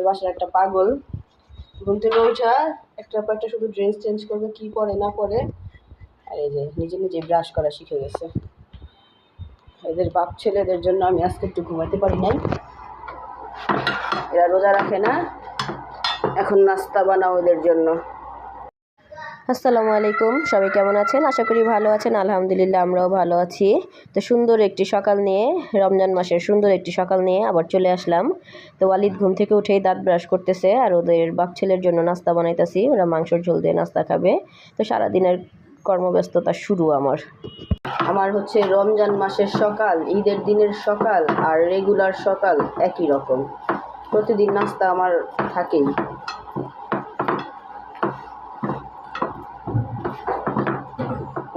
আমাদের বাসার একটা পাগল। ঘুম থেকে উঠা একটা পর একটা শুধু ড্রেস চেঞ্জ করবে, কি পরে না পরে আর এই যে নিজে নিজে ব্রাশ করা শিখে গেছে। এদের বাপ ছেলেদের জন্য আমি আজকে একটু ঘুমাতে পারি নাই। এরা রোজা রাখে না। এখন নাস্তা বানাও ওদের জন্য। আসসালামু আলাইকুম। সবাই কেমন আছেন? আশা করি ভালো আছেন। আলহামদুলিল্লাহ, আমরাও ভালো আছি। তো সুন্দর একটি সকাল নিয়ে, রমজান মাসের সুন্দর একটি সকাল নিয়ে আবার চলে আসলাম। তো ওয়ালিদ ঘুম থেকে উঠেই দাঁত ব্রাশ করতেছে আর ওদের বাপ ছেলের জন্য নাস্তা বানাইতেছি। ওরা মাংসর ঝোল দিয়ে নাস্তা খাবে। তো সারাদিনের কর্মব্যস্ততা শুরু আমার। আমার হচ্ছে রমজান মাসের সকাল, ঈদের দিনের সকাল আর রেগুলার সকাল একই রকম। প্রতিদিন নাস্তা আমার থাকেই।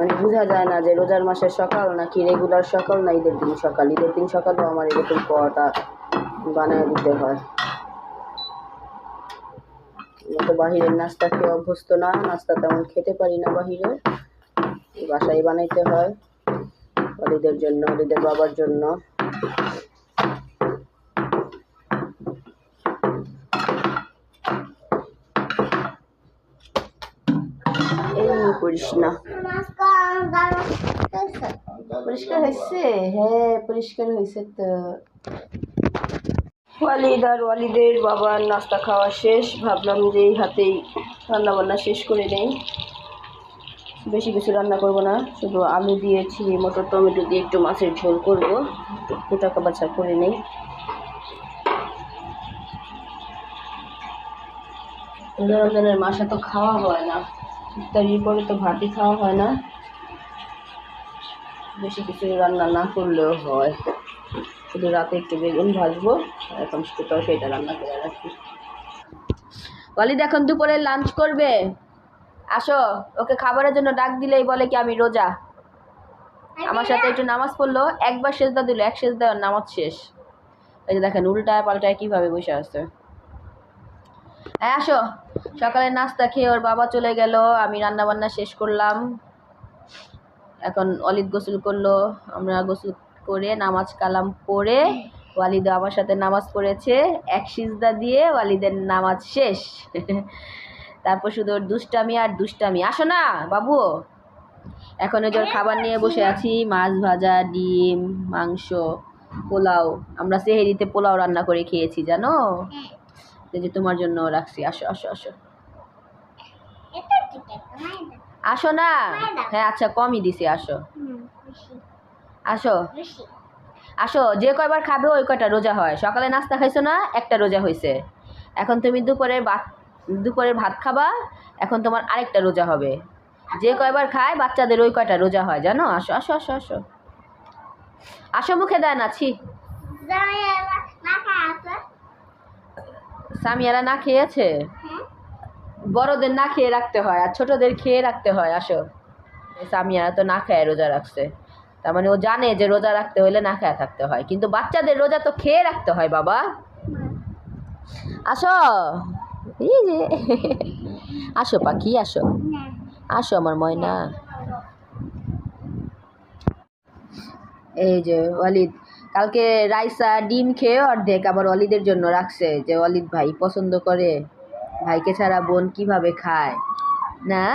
মানে বোঝা যায় না যে রোজার মাসের সকাল নাকি রেগুলার সকাল না ঈদের দিন সকাল? ঈদের দিন সকালেও আমার এরকম পরোটা বানায় দিতে হয়। তো বাহিরের নাস্তা খেয়ে অভ্যস্ত না, নাস্তা তেমন খেতে পারি না বাহিরে। বাসায় বানাইতে হয় অলিদের জন্য অলিদের বাবার জন্য। এই করিস না পরিষ্কার হয়েছে হ্যাঁ পরিষ্কার হয়েছে তো ওয়ালিদ আর ওয়ালিদের বাবার নাস্তা খাওয়া শেষ ভাবলাম যে এই হাতেই রান্না বান্না শেষ করে নেই বেশি কিছু রান্না করব না শুধু আলু দিয়েছি মটর টমেটো দিয়ে একটু মাছের ঝোল করব একটু কুটা বাছা করে নেই রমজানের মাসা তো খাওয়া হয় না ইফতারির পরে তো ভাতই খাওয়া হয় না বেশি কিছু রান্না না করলেও হয়। শুধু রাতে একটু বেগুন ভাজবো এখন শুধু তরকারিটা রান্না করে রাখি। ওয়ালিদ এখন দুপুরে লাঞ্চ করবে? আসো ওকে খাবারের জন্য ডাক দিলেই বলে কি আমি রোজা? আমার সাথে একটু নামাজ পড়ল একবার সেজদা দিল এক সেজদা নামাজ শেষ। এই যে দেখেন উল্টায় পাল্টায় কীভাবে বসে আছে। হ্যাঁ আসো সকালে নাস্তা খেয়ে ওর বাবা চলে গেল আমি রান্না বান্না শেষ করলাম। এখন অলিদ গোসল করল আমরা গোসল করে নামাজ কালাম পড়ে ওয়ালিদ আমার সাথে নামাজ পড়েছে এক সিজদা দিয়ে ওয়ালিদের নামাজ শেষ। তারপর শুধু ওর দুষ্টামি আর দুষ্টামি। আসো না বাবু। এখন ওই যে খাবার নিয়ে বসে আছি মাছ ভাজা ডিম মাংস পোলাও। আমরা সেহেরিতে পোলাও রান্না করে খেয়েছি জানো? এই যে তোমার জন্য রাখছি। আসো আসো আসো। আসো না? হ্যাঁ আচ্ছা কমই দিছি আসো। আসো। আসো যে কয়বার খাবে ওই কয়টা রোজা হয়। সকালে নাস্তা খাইছো না একটা রোজা হয়েছে এখন তুমি দুপুরের ভাত দুপুরের ভাত খাবা এখন তোমার আরেকটা রোজা হবে। যে কয়বার খায় বাচ্চাদের ওই কয়টা রোজা হয় জানো? আসো আসো আসো আসো। আসো মুখে দেয় না ছি। সামিয়ারা না খেয়েছে? বড়দের না খেয়ে রাখতে হয় আর ছোটদের খেয়ে রাখতে হয়, আসো। সামিয়ারা তো না খায়, রোজা রাখছে। তার মানে ও জানে যে রোজা রাখতে হলে না খায়া থাকতে হয়। কিন্তু বাচ্চাদের রোজা তো খেয়ে রাখতে হয়, বাবা। আসো। এই যে। আসো পাখি, আসো। আসো আমার ময়না। এই যে অলিদ কালকে রাইসা ডিম খেয়ে অর্ধেক আবার অলিদের জন্য রাখছে, যে অলিদ ভাই পছন্দ করে। ভাইকে ছাড়া বোন কীভাবে খায়? না?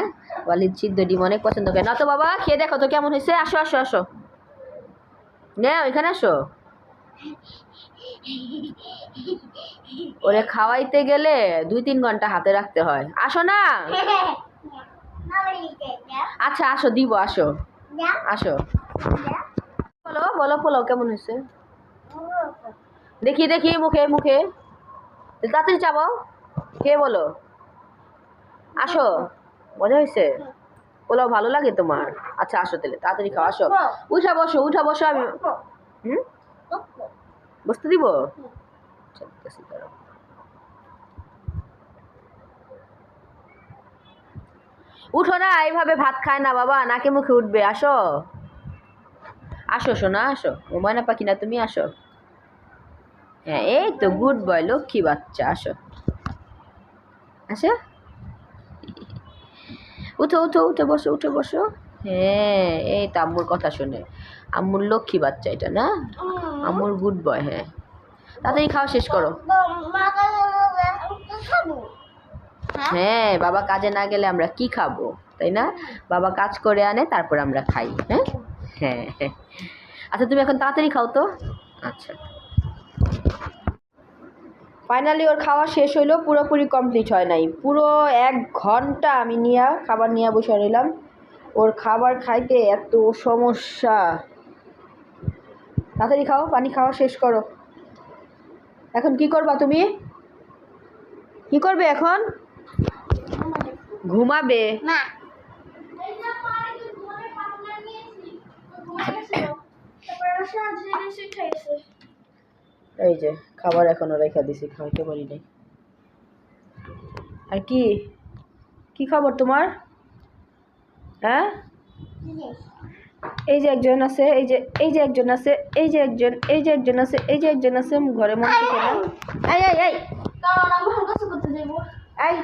ওয়ালিদ সিদ্ধ ডিম অনেক পছন্দ করে। না তো বাবা, খেয়ে দেখো তো কেমন হয়েছে। আসো আসো আসো। নে, ওইখানে আসো। ওরে খাওয়াইতে গেলে দুই তিন ঘণ্টা হাতে রাখতে হয়। আসো না। আচ্ছা আসো, দিব, আসো। আসো। বলো বলো পোলাও কেমন হয়েছে? দেখি দেখি, মুখে মুখে। তাড়াতাড়ি চাবাও। কে বলো? আসো, মজা হয়েছে? পোলাও ভালো লাগে তোমার? আচ্ছা আসো তাহলে, তাড়াতাড়ি খাও, আসো। উঠা, বসো উঠা, বসো, আমি বসতে দিব? উঠো না, এইভাবে ভাত খায় না বাবা, নাকে মুখে উঠবে, আসো। আসো শোনা আসো। ও ময়না পাখি না তুমি আসো। হ্যাঁ এই তো গুড বয় লক্ষ্মী বাচ্চা, আসো। আসো। উঠো উঠো, উঠে, বসো উঠে, বসো। হ্যাঁ এই তো আম্মুর কথা শুনে। আম্মুর লক্ষ্মী বাচ্চা এটা না? আম্মুর গুড বয় হ্যাঁ। তাড়াতাড়ি খাওয়া শেষ করো। হ্যাঁ বাবা কাজে না গেলে আমরা কি খাব, তাই না? বাবা কাজ করে আনে, তারপর আমরা খাই হ্যাঁ? হ্যাঁ হ্যাঁ। আচ্ছা তুমি এখন তাড়াতাড়ি খাও তো। আচ্ছা। ফাইনালি ওর খাওয়া শেষ হইল পুরোপুরি কমপ্লিট হয় নাই। পুরো এক ঘণ্টা আমি নিয়ে খাবার নিয়ে বসে রইলাম। ওর খাবার খাইতে এত সমস্যা। তাড়াতাড়ি খাও পানি খাওয়া শেষ করো। এখন কি করবা তুমি? কি করবে এখন? ঘুমাবে। মা এই যে খাবার এখনও রেখা দিছি খাইতে পারি নাই। আর কি? কি খবর তোমার? হ্যাঁ? এই যে একজন আছে এই যে এই যে একজন আছে এই যে একজন এই যে একজন আছে এই যে একজন আছে ঘরে মন থেকে না। এই এই এই এই।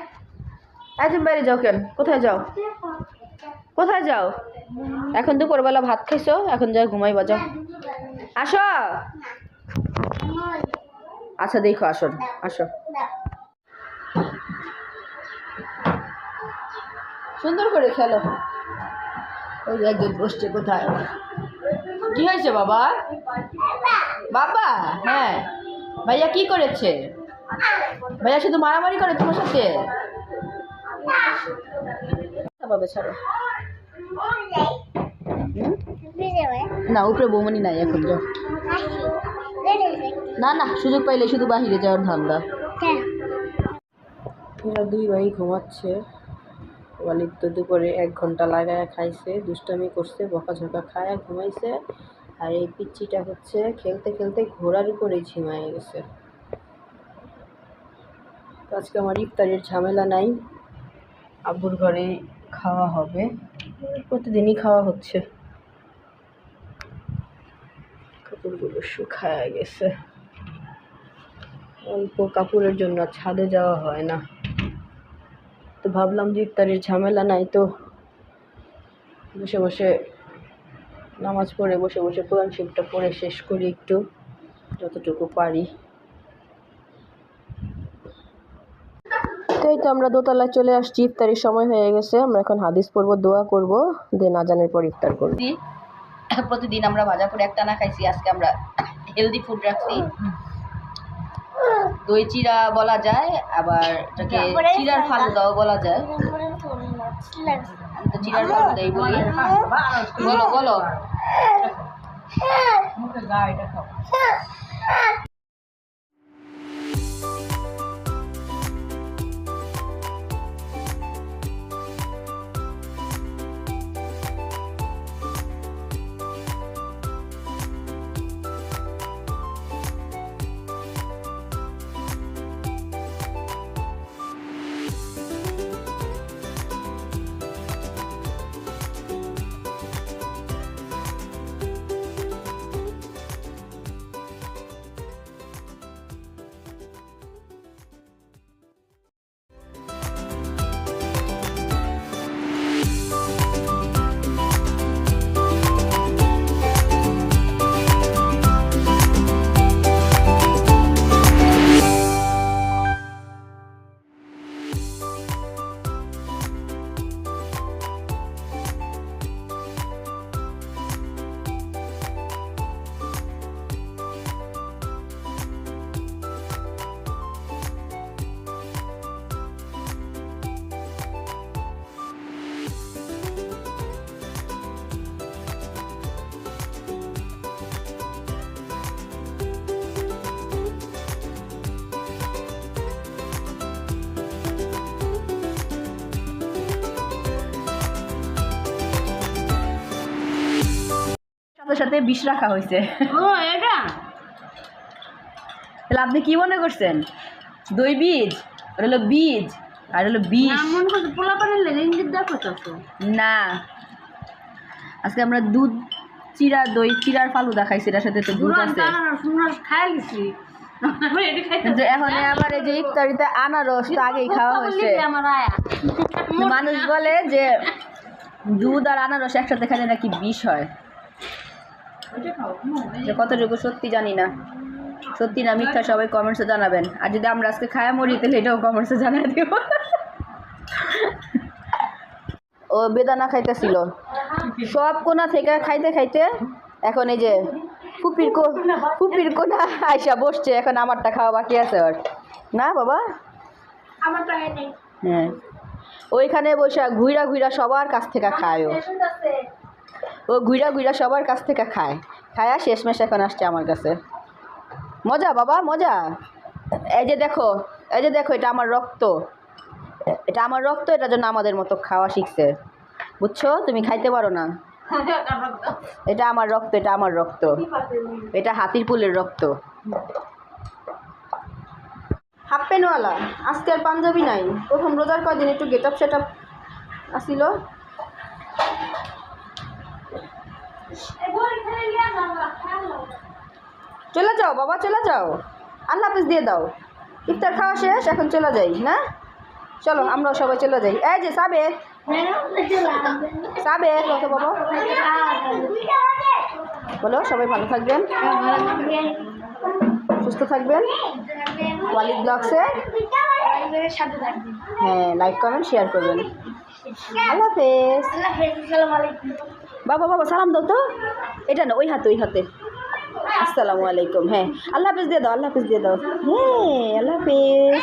বাইরে যাও কেন? কোথায় যাও? কোথায় যাও? এখন দুপুরবেলা ভাত খাইছো এখন যাও ঘুমাইবা যাও। আসো। আচ্ছা দেখো আসুন আসো। সুন্দর করে খেলো। ওই একজন বসছে কোথায়? কি হয়েছে, বাবা? বাবা হ্যাঁ। ভাইয়া কি করেছে? ভাইয়া শুধু মারামারি করে তোমার সাথে? বাবা, ছাড়ো। না, উপরে বৌমনি নাই এখন, যাও। না না সুযোগ পাইলে শুধু বাহিরে যাওয়ার ধান্দা। এরা দুই ভাই ঘুমাচ্ছে। ওয়ালিদ তো দুপুরে এক ঘণ্টা লাগায় খাইছে দুষ্টামি করছে বকাঝকা খায় ঘুমাইছে। আর এই পিচ্চিটা হচ্ছে খেলতে খেলতে ঘোড়ার উপরেই ঝিমায় গেছে। আজকে আমার ইফতারের ঝামেলা নাই। আব্বুর ঘরে খাওয়া হবে। প্রতিদিনই খাওয়া হচ্ছে। কাপড়গুলো শুকায় গেছে। অল্প কাপড়ের জন্য ছাদে যাওয়া হয় না। তো ভাবলাম যে ইফতারের ঝামেলা নাই তো বসে বসে নামাজ পড়ে, বসে বসে কোরআন শিবটা পড়ে শেষ করি একটু, যতটুকু পারি। এই তো আমরা দোতলায় চলে আসছি, ইফতারের সময় হয়ে গেছে, আমরা এখন হাদিস পড়ব, দোয়া করব, দেন আজানের পর ইফতার করব। প্রতিদিন আমরা ভাজা করে একটা না খাইছি, আজকে আমরা হেলদি ফুড রাখছি। দই চিরা বলা যায় আবার এটাকে চিরার ফালুদাও বলা যায়। আমি তো চিরার ফালুদাই বলি বলো। বলো সাথে সাথে বিষ রাখা হয়েছে। ও এটা? তাহলে আপনি কি মনে করছেন? দই বীজ ওটা হলো বীজ আর হলো বিষ। না আজকে আমরা দুধ চিরা দই চিরার ফালুদা খাইছি এটার সাথে তো দুধ আছে। এখন আমার এই যে ইফতারিতে আনারস তো আগেই খাওয়া হয়েছে। মানুষ বলে যে দুধ আর আনারস একসাথে খেলে নাকি বিষ হয়। যে কতটুকু সত্যি জানি না। সত্যি না মিথ্যা সবাই কমেন্টসে জানাবেন। আর যদি আমরা আজকে খায়া মরি তাহলে এটাও কমেন্টসে জানাই দেব। ও বেদানা খাইতেছিল। সব কোনা থেকে খাইতে খাইতে এখন এই যে ফুপির কো ফুপির কোনা আইসা বসছে এখন আমারটা খাওয়া বাকি আছে ওর না বাবা? হ্যাঁ। ওইখানে বসে ঘুইরা ঘুইরা সবার কাছ থেকে খায় ও ও ঘুইরা ঘুইরা সবার কাছ থেকে খায়। খায়া শেষমেশ এখন আসছে আমার কাছে। মজা বাবা, মজা। এই যে দেখো, এই যে দেখো, এটা আমার রক্ত। এটা আমার রক্ত, এটার জন্য আমাদের মতো খাওয়া শিখছে। বুঝছ? তুমি খাইতে পারো না। এটা আমার রক্ত, এটা আমার রক্ত। এটা হাতির পুলের রক্ত। হাফ প্যান্টওয়ালা, আজকে আর পাঞ্জাবি নাই। প্রথম রোজার কদিন একটু গেট আপ সেট আপ আসিল। চলে যাও, বাবা, চলে যাও। আল্লাহ হাফিজ দিয়ে দাও। ইফতার খাওয়া শেষ, এখন চলে যাই, না? চলো, আমরাও সবাই চলে যাই। এই যে সাবের সাবের কত বাবা। বলো, সবাই ভালো থাকবেন। সুস্থ থাকবেন। ওয়ালিদ ব্লগসে। হ্যাঁ লাইক কমেন্ট শেয়ার করবেন। আল্লাহ হাফেজ। আল্লাহ হাফেজ আসসালামু আলাইকুম বাবা বাবা, সালাম দাও তো। এটা না ওই হাতে ওই হাতে। আসসালামু আলাইকুম হ্যাঁ। আল্লাহ হাফিজ দিয়ে দাও, আল্লাহ হাফিজ দিয়ে দাও। হ্যাঁ আল্লাহ হাফেজ।